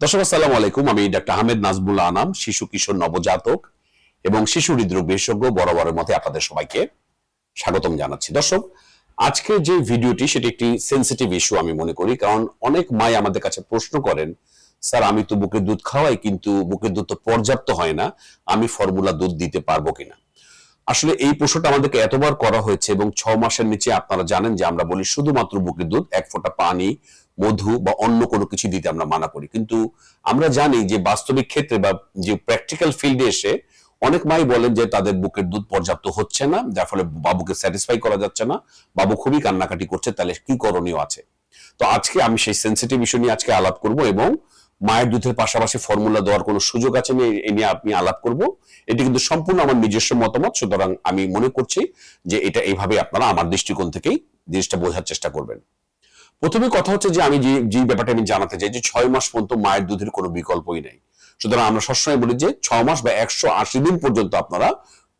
দর্শক, আসসালামু আলাইকুম। আমি ডাক্তার আহমেদ নাজবুল্লাহ আনাম, শিশু কিশোর নবজাতক এবং শিশু হৃদরোগ বিশেষজ্ঞ বরাবরের মধ্যে আপনাদের সবাইকে স্বাগতম জানাচ্ছি। দর্শক, আজকে যে ভিডিওটি, সেটি একটি সেন্সিটিভ ইস্যু আমি মনে করি, কারণ অনেক মাই আমাদের কাছে প্রশ্ন করেন, স্যার, আমি তো বুকের দুধ খাওয়াই, কিন্তু বুকের দুধ তো পর্যাপ্ত হয় না, আমি ফর্মুলা দুধ দিতে পারব কিনা? আসলে এই প্রশ্নটা আমাদেরকে এতবার করা হয়েছে এবং ছ মাসের নিচে আপনারা জানেন যে আমরা বলি শুধুমাত্র বুকের দুধ, এক ফোঁটা পানি মধু বা অন্য কোনো কিছু দিতে আমরা মানা করি। কিন্তু আমরা জানি যে বাস্তবিক ক্ষেত্রে বা যে প্র্যাকটিক্যাল ফিল্ডে এসে অনেক মাই বলেন যে তাদের বুকের দুধ পর্যাপ্ত হচ্ছে না, যার ফলে বাবুকে স্যাটিসফাই করা যাচ্ছে না। বাবু খুবই কান্নাকাটি করছে, তাহলে কি করণীয় আছে? তো আজকে আমি সেই সেন্সিটিভ ইস্যু নিয়ে আজকে আলাপ করব এবং মায়ের দুধের পাশাপাশি ফর্মুলা দেওয়ার কোনো সুযোগ আছে এ নিয়ে আপনি আলাপ করব। এটি কিন্তু সম্পূর্ণ আমার নিজস্ব মতামত, সুতরাং আমি মনে করছি যে এটা এইভাবে আপনারা আমার দৃষ্টিকোণ থেকেই জিনিসটা বোঝার চেষ্টা করবেন। প্রথমে কথা হচ্ছে যে আমি যে যে ব্যাপারটা আমি জানাতে চাই যে ছয় মাস পর্যন্ত মায়ের দুধের কোনো বিকল্পই নাই। সুতরাং আমরা সবসময় বলি যে ছ মাস বা একশো আশি দিন পর্যন্ত আপনারা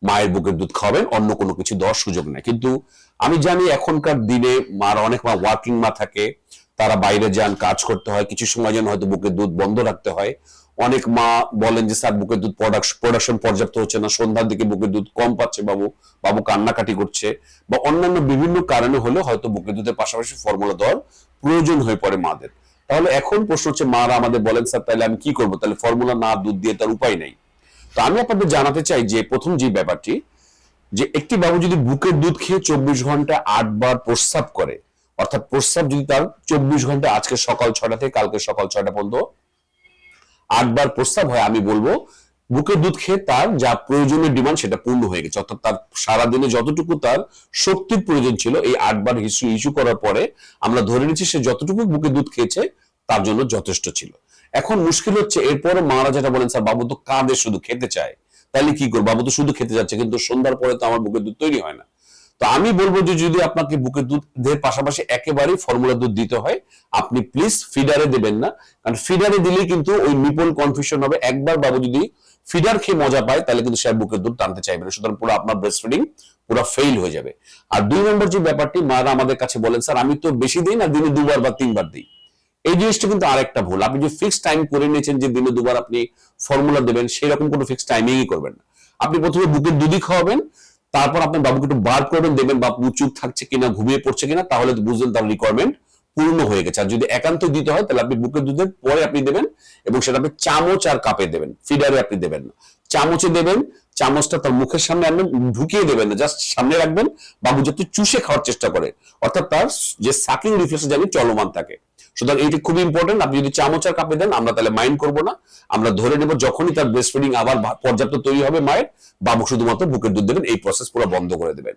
মায়ের বুকের দুধ খাওয়াবেন, অন্য কোনো কিছু দেওয়ার সুযোগ নেই। কিন্তু আমি জানি এখনকার দিনে মার অনেক মা ওয়ার্কিং মা থাকে, তারা বাইরে যান, কাজ করতে হয়, কিছু সময় যেন হয়তো বুকের দুধ বন্ধ রাখতে হয়। অনেক মা বলেন যে, স্যার, বুকের দুধ প্রোডাকশন পর্যাপ্ত হচ্ছে না। সন্ধ্যার দিকে বুকের দুধ কম পাচ্ছে বাবু। বাবু কান্নাকাটি করছে। বা অন্যান্য বিভিন্ন কারণে হলে হয়তো বুকের দুধের পাশাপাশি ফর্মুলা দেওয়ার প্রয়োজন হয়ে পড়ে মাদের। তাহলে এখন প্রশ্ন হচ্ছে, মারা আমাদের বলেন, স্যার, তাহলে আমি কি করব? তাহলে ফর্মুলা না, দুধ দিয়ে তার উপায় নেই। তো আমি আপনাদের জানাতে চাই যে, প্রথম যে ব্যাপারটি, যে একটি বাবু যদি বুকের দুধ খেয়ে চব্বিশ ঘণ্টা আটবার প্রস্রাব করে, অর্থাৎ প্রস্রাব যদি তার চব্বিশ ঘণ্টা আজকে সকাল ছটা থেকে কালকে সকাল ছটা পর্যন্ত আটবার প্রস্তাব হয়, আমি বলব, বুকের দুধ খেয়ে তার যা প্রয়োজনীয় ডিমান্ড সেটা পূর্ণ হয়ে গেছে। অর্থাৎ তার সারাদিনে যতটুকু তার শক্তির প্রয়োজন ছিল, এই আটবার ইস্যু ইস্যু করার পরে আমরা ধরে নিচ্ছি সে যতটুকু বুকে দুধ খেয়েছে, তার জন্য যথেষ্ট ছিল। এখন মুশকিল হচ্ছে, এরপরে মারা যেটা বলেন, স্যার, বাবু তো কাঁদে, শুধু খেতে চায়। তাহলে কি করব? বাবু তো শুধু খেতে যাচ্ছে, কিন্তু সন্ধ্যার পরে তো আমার বুকের দুধ তৈরি হয় না। তো আমি বলব যে যদি আপনাকে বুকের দুধের পাশাপাশি একেবারেই ফর্মুলা দুধ দিতে হয়, আপনি প্লিজ ফিডারে দেবেন না। কারণ ফিডারে দিলেই কিন্তু ওই নিপল কনফিউশন হবে। একবার বাবু যদি ফিডার খেয়ে মজা পায়, তাহলে কিন্তু সে বুকের দুধ টানতে চাইবে না। সুতরাং পুরো আপনার ব্রেস্ট ফিডিং পুরো ফেইল হয়ে যাবে। আর দুই নম্বর যে ব্যাপারটি মারা আমাদের কাছে বলেন, স্যার, আমি তো বেশি দিই না, দিনে দুবার বা তিনবার দিই। এই জিনিসটা কিন্তু আরেকটা ভুল। আপনি যে ফিক্স টাইম করে নিয়েছেন যে দিনে দুবার আপনি ফর্মুলা দেবেন সেরকম কোনো ফিক্স টাইমিংই করবেন না। আপনি প্রথমে বুকের দুধই খাওয়াবেন তারপর আপনার বাবুকে একটু বার করবেন দেবেন বাবু চুপ থাকছে কিনা, ঘুমিয়ে পড়ছে কিনা, তাহলে বুঝলেন তার রিকোয়ারমেন্ট পূর্ণ হয়ে গেছে। আর যদি একান্ত দিতে হয়, তাহলে আপনি বুকের দুধের পরে আপনি দেবেন এবং সেটা আপনি চামচ আর কাপে দেবেন ফিডারে আপনি দেবেন না। চামচে দেবেন, চামচটা তার মুখের সামনে আনবেন, ঢুকিয়ে দেবেন না জাস্ট সামনে রাখবেন। বাবু যাতে চুষে খাওয়ার চেষ্টা করে, অর্থাৎ তার যে সাকিং রিফ্লেক্স জানি চলমান থাকে। সুতরাং এটি খুব ইম্পর্টেন্ট আপনি যদি চামচার কাপে দেন, আমরা তাহলে মাইন্ড করব না। আমরা ধরে নেব যখনই তার ব্রেস্ট ফিডিং আবার পর্যাপ্ত তৈরি হবে মায়ের, বাবু শুধুমাত্র বুকের দুধ দেবেন, এই প্রসেস পুরো বন্ধ করে দেবেন।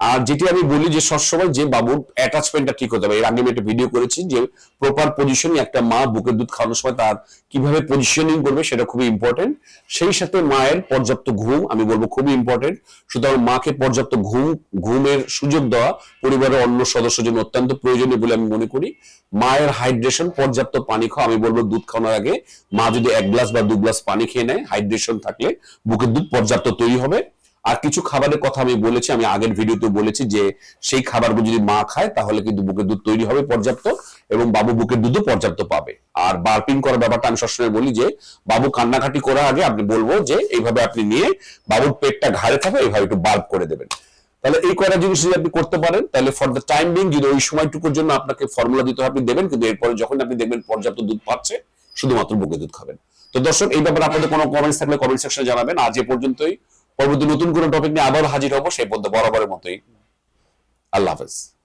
আর যেটি আমি বলি যে সবসময় যে বাবুর অ্যাটাচমেন্টটা ঠিক হতে হবে। এর আগে আমি একটা ভিডিও করেছি যে প্রপার পজিশনে একটা মা বুকের দুধ খাওয়ানোর সময় তার কীভাবে পজিশনিং করবে সেটা খুবই ইম্পর্টেন্ট সেই সাথে মায়ের পর্যাপ্ত ঘুম, আমি বলব খুবই ইম্পর্টেন্ট সুতরাং মাকে পর্যাপ্ত ঘুম, ঘুমের সুযোগ দেওয়া পরিবারের অন্য সদস্য জন্য অত্যন্ত প্রয়োজনীয় বলে আমি মনে করি। মায়ের হাইড্রেশন পর্যাপ্ত পানি খাওয়া, আমি বলব দুধ খাওয়ানোর আগে মা যদি এক গ্লাস বা দু গ্লাস পানি খেয়ে নেয় হাইড্রেশন থাকলে বুকের দুধ পর্যাপ্ত তৈরি হবে। আর কিছু খাবারের কথা আমি বলেছি, আমি আগের ভিডিওতে বলেছি যে সেই খাবারগুলো যদি মা খায়, তাহলে কিন্তু বুকের দুধ তৈরি হবে পর্যাপ্ত এবং বাবু বুকের দুধও পর্যাপ্ত পাবে। আর বার্পিং করার ব্যাপারটা আমি সবসময় বলি যে, বাবু কান্নাকাটি করার আগে আপনি বলব যে, এইভাবে আপনি নিয়ে বাবুর পেটটা ঘাড়ে থাকে এইভাবে একটু বার্প করে দেবেন। তাহলে এই কয়টা জিনিস যদি আপনি করতে পারেন, তাহলে ফর দ্য টাইম বিং যদি ওই সময়টুকুর জন্য আপনাকে ফর্মুলা দিতে হবে আপনি দেবেন, কিন্তু এরপরে যখন আপনি দেখবেন পর্যাপ্ত দুধ পাচ্ছে, শুধুমাত্র বুকের দুধ খাবেন। তো দর্শক, এই ব্যাপারে আপনাদের কোনো কমেন্টস থাকলে কমেন্ট সেকশনে জানাবেন। আজ এ পর্যন্তই। পরবর্তী নতুন কোনো টপিক নিয়ে আবার হাজির হব সেই পর্যন্ত বরাবরের মতোই। আল্লাহ হাফেজ।